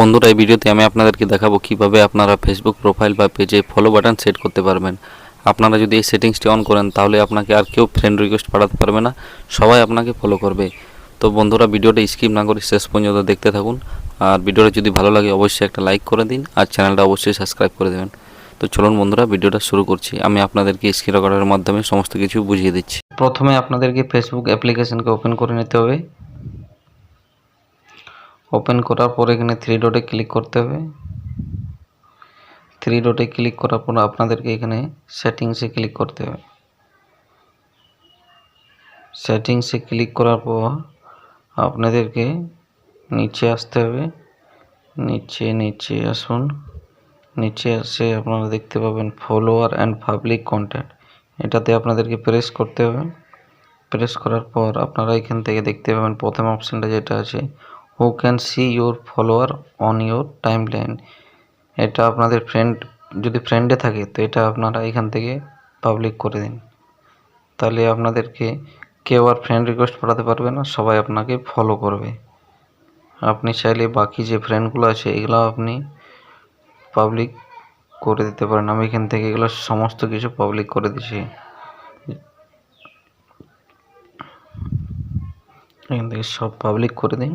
বন্ধুরা, এই ভিডিওতে আমি আপনাদেরকে দেখাবো কীভাবে আপনারা ফেসবুক প্রোফাইল বা পেজে ফলো বাটন সেট করতে পারবেন। আপনারা যদি এই সেটিংসটি অন করেন, তাহলে আপনাকে আর কেউ ফ্রেন্ড রিকোয়েস্ট পাঠাতে পারবে না। সবাই আপনাকে ফলো করবে। তো বন্ধুরা, ভিডিওটা স্কিপ না করে শেষ পর্যন্ত দেখতে থাকুন। আর ভিডিওটা যদি ভালো লাগে, অবশ্যই একটা লাইক করে দিন। আর চ্যানেলটা অবশ্যই সাবস্ক্রাইব করে দেবেন। তো চলুন বন্ধুরা, ভিডিওটা শুরু করছি। আমি আপনাদেরকে স্ক্রিন রেকর্ডের মাধ্যমে সমস্ত কিছু বুঝিয়ে দিচ্ছি। প্রথমে আপনাদেরকে ফেসবুক অ্যাপ্লিকেশনকে ওপেন করে নিতে হবে। ওপেন করার পর এখানে থ্রি ডটে ক্লিক করতে হবে। থ্রি ডটে ক্লিক করার পর আপনাদেরকে এখানে সেটিংসে ক্লিক করতে হবে। সেটিংসে ক্লিক করার পর আপনাদেরকে নিচে আসতে হবে। নিচে নিচে আসুন। নিচে এসে আপনারা দেখতে পাবেন ফলোয়ার অ্যান্ড পাবলিক কন্টেন্ট এটাতে আপনাদেরকে প্রেস করতে হবে। প্রেস করার পর আপনারা এখান থেকে দেখতে পাবেন প্রথম অপশানটা যেটা আছে who can see your follower on your timeline এটা আপনাদের ফ্রেন্ড যদি ফ্রেন্ডে থাকে, তো এটা আপনারা এখান থেকে পাবলিক করে দিন। তাহলে আপনাদেরকে কেউ আর ফ্রেন্ড রিকোয়েস্ট পাঠাতে পারবে না, সবাই আপনাকে ফলো করবে। আপনি চাইলে বাকি যে ফ্রেন্ডগুলো আছে এগুলো আপনি পাবলিক করে দিতে পারেন। আমি এখান থেকে এগুলো সমস্ত কিছু পাবলিক করে দিছি এখান থেকে সব পাবলিক করে দিন।